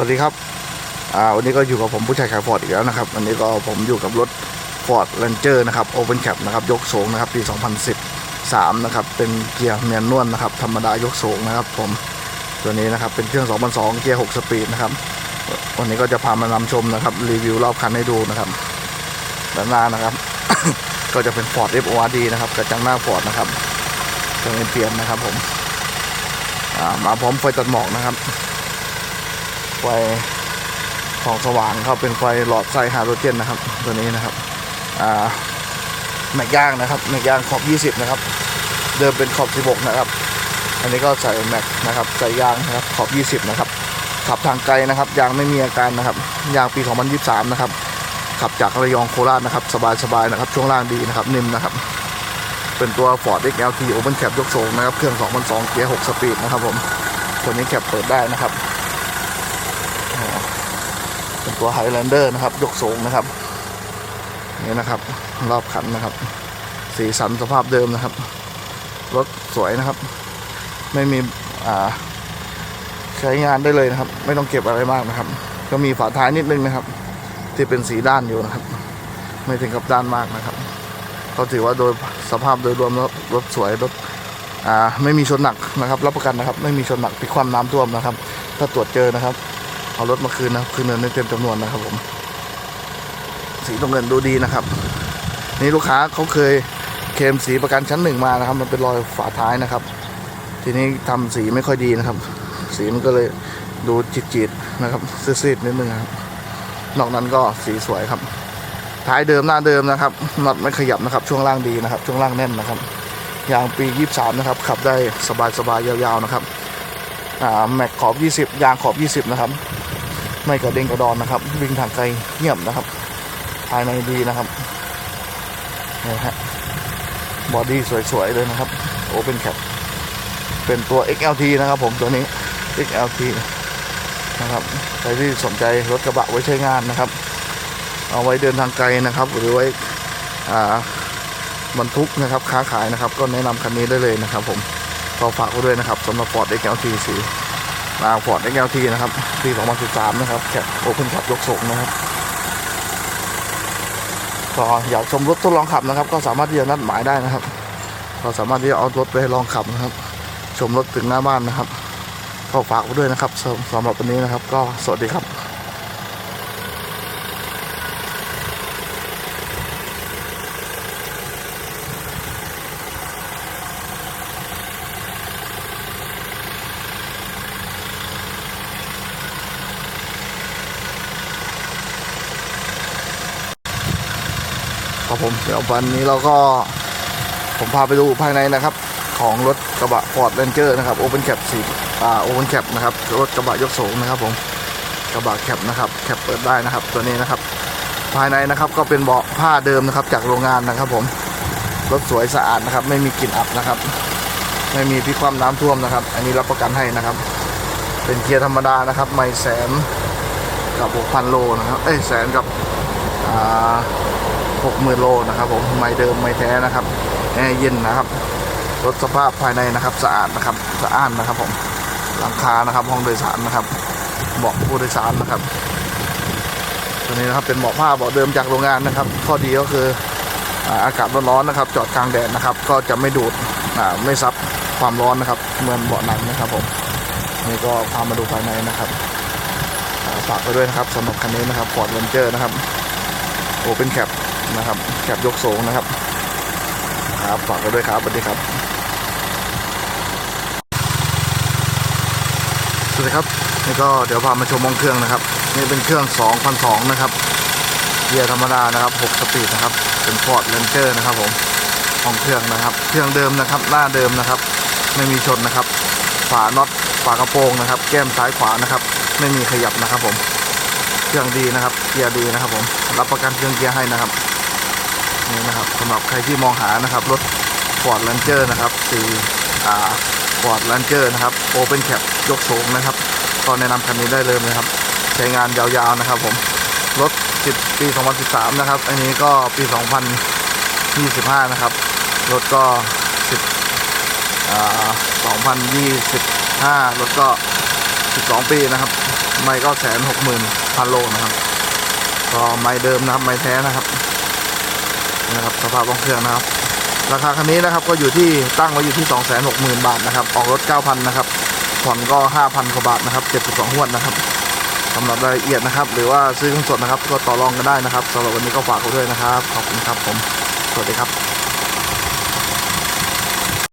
วัสดีครับอ่าวันนี้ก็อยู่กับผมผู้ชายขายฟอร์ดอีกแล้วนะครับวันนี้ก็ผมอยู่กับรถ Ford Ranger นะครับ Open Cap นะครับยกสูงนะครับปี 2013 นะครับเป็นเกียร์เมียนนวลนะครับธรรมดายกสูงนะครับผมตัวนี้นะครับเป็นเครื่อง 2002 เกียร์ 6 สปีดนะครับวันนี้ก็จะพามานำชมนะครับรีวิวรอบคันให้ดูนะครับด้านหน้านะครับ ก็จะเป็น Ford FORD นะครับกระจังหน้า Ford นะครับจะเป็นเปลี่ยนนะครับผมมาพร้อมไฟตัดหมอกนะครับ ไฟส่องสว่างครับเป็นไฟหลอดไฟฮาโดรเจนนะครับ ตัวนี้นะครับอ่าแม็กย่างนะครับแม็กย่างขอบ 20 นะครับ เดิมเป็นขอบ 16 นะครับ อันนี้ก็ใส่แม็กนะครับใส่ยางนะครับขอบ 20 นะครับขับทางไกลนะครับยางไม่มีอาการนะครับยางปี 2023 นะครับขับจากระยองโคราชนะครับ สบายๆนะครับ ช่วงล่างดีนะครับนิ่มนะครับ เป็นตัว Ford XLT Open Cap ยกสูงนะครับ เครื่อง 2002 เกียร์ 6 สปีดนะครับผมตัวนี้แคปเปิดได้นะครับ ตัวไฮแลนเดอร์นะครับ ยกสูงนะครับ นี่นะครับ รอบคันนะครับ สีสันสภาพเดิมนะครับ รถสวยนะครับ ไม่มีอ่าใช้งานได้เลยนะครับ ไม่ต้องเก็บอะไรมากนะครับ ก็มีฝาท้ายนิดนึงนะครับ ที่เป็นสีด้านอยู่นะครับ ไม่ถึงกับด้านมากนะครับเขาถือว่าโดยสภาพโดยรวมแล้วรถสวยรถอ่าไม่มีชนหนักนะครับ รับประกันนะครับ ไม่มีชนหนักพิดความน้ำท่วมนะครับ ถ้าตรวจเจอนะครับ เอารถมาคืนนะคืนเงินในเต็มจำนวนนะครับผม สีตรงเงินดูดีนะครับ นี่ลูกค้าเขาเคยเคลมสีประกันชั้นหนึ่งมานะครับ มันเป็นรอยฝาท้ายนะครับ ทีนี้ทำสีไม่ค่อยดีนะครับ สีมันก็เลยดูจิตๆนะครับซีดๆนิดนึงครับนอกนั้นก็สีสวยครับ ท้ายเดิมหน้าเดิมนะครับน็อตไม่ขยับนะครับ ช่วงล่างดีนะครับ ช่วงล่างแน่นนะครับยางปี 23 นะครับขับได้สบายๆยาวๆนะครับ แม็กขอบ 20 ยางขอบ 20 นะครับ ไม่กระเด้งกระดอนนะครับ วิ่งทางไกลเงียบนะครับ ภายในดีนะครับนี่ฮะบอดี้สวย ๆ เลยนะครับโอเ n นแคปเป็นตัว XLT นะครับผมตัวนี้ XLT นะครับใครที่สนใจรถกระบะไว้ใช้งานนะครับ เอาไว้เดินทางไกลนะครับ หรือไว้อ่าบรรทุกนะครับค้าขายนะครับ ก็แนะนำคันนี้ได้เลยนะครับผม ก็ฝากไว้ด้วยนะครับสำหรับ Ford XLT สีมาฟอร์ด XLT นะครับปี2013 นะครับแคปโอเพนขับยกสูงนะครับก็อยากชมรถทดลองขับนะครับ ก็สามารถที่จะนัดหมายได้นะครับก็สามารถที่จะเอารถไปลองขับนะครับ ชมรถถึงหน้าบ้านนะครับก็ฝากไว้ด้วยนะครับสำสำหรับวันนี้นะครับ ก็สวัสดีครับ ครับผมเดี๋ยววันนี้เราก็ผมพาไปดูภายในนะครับ ของรถกระบะ Ford Ranger นะครับ Open Cap สีอ่า Open Cap นะครับรถกระบะยกสูงนะครับผมกระบะแคปนะครับแคปเปิดได้นะครับตัวนี้นะครับ ภายในนะครับก็เป็นเบาะผ้าเดิมนะครับ จากโรงงานนะครับผมรถสวยสะอาดนะครับ ไม่มีกลิ่นอับนะครับ ไม่มีพิความน้ำท่วมนะครับ อันนี้รับประกันให้นะครับ เป็นเกียร์ธรรมดานะครับ ไม่แสนกับหกพันโลนะครับเอ้ยแสนกับอ่า หกหมื่นโลนะครับผมไม่เดิมไม่แท้นะครับแอร์เย็นนะครับรถสภาพภายในนะครับสะอาดนะครับสะอ้านนะครับผมหลังคานะครับห้องโดยสารนะครับเบาะผู้โดยสารนะครับตัวนี้นะครับเป็นเบาะผ้าเบาะเดิมจากโรงงานนะครับ ข้อดีก็คืออากาศร้อนๆนะครับ จอดกลางแดดนะครับ ก็จะไม่ดูดไม่ซับความร้อนนะครับ เหมือนเบาะหนังนะครับผมนี่ก็พามาดูภายในนะครับฝากไปด้วยนะครับสำหรับคันนี้นะครับ Ford Ranger นะครับโอเป็นแคป นะครับแคบยกสูงนะครับ ครับฝากกันด้วยครับสวัสดีครับ สวัสดีครับ นี่ก็เดี๋ยวพามาชมห้องเครื่องนะครับ นี่เป็นเครื่อง2002นะครับเกียร์ธรรมดานะครับ6สปีดนะครับ เป็น Ford Ranger นะครับผมห้องเครื่องนะครับ เครื่องเดิมนะครับ หน้าเดิมนะครับ ไม่มีชนนะครับ ฝาน็อตฝากระโปรงนะครับ แก้มซ้ายขวานะครับ ไม่มีขยับนะครับผม เครื่องดีนะครับ เกียร์ดีนะครับผม รับประกันเครื่องเกียร์ให้นะครับ นี่นะครับสำหรับใครที่มองหานะครับรถ Ford Ranger นะครับสีอ่า Ford Ranger นะครับ Open Cap ยกสูงนะครับ ก็แนะนำคันนี้ได้เลยนะครับ ใช้งานยาวๆนะครับผม รถ 10 ปี 2013 นะครับ อันนี้ก็ปี 2025 นะครับ รถก็ 10อ่า2025 รถก็ 12 ปีนะครับ ไม่ก็แสนหกหมื่นพันโลนะครับ ก็ไม่เดิมนะครับ ไม่แท้นะครับ นะครับสภาพของเครื่องนะครับ ราคาคันนี้นะครับก็อยู่ที่ตั้งไว้อยู่ที่ 2 6 0 0 0 0 บาทนะครับออกรถ 9,000นะครับผ่อนก็ 5,000กว่าบาทนะครับ72งวดนะครับสำหรับรายละเอียดนะครับ หรือว่าซื้อเครื่องสดนะครับก็ต่อรองกันได้นะครับสำหรับวันนี้ก็ฝากเขาด้วยนะครับ ขอบคุณครับผม สวัสดีครับ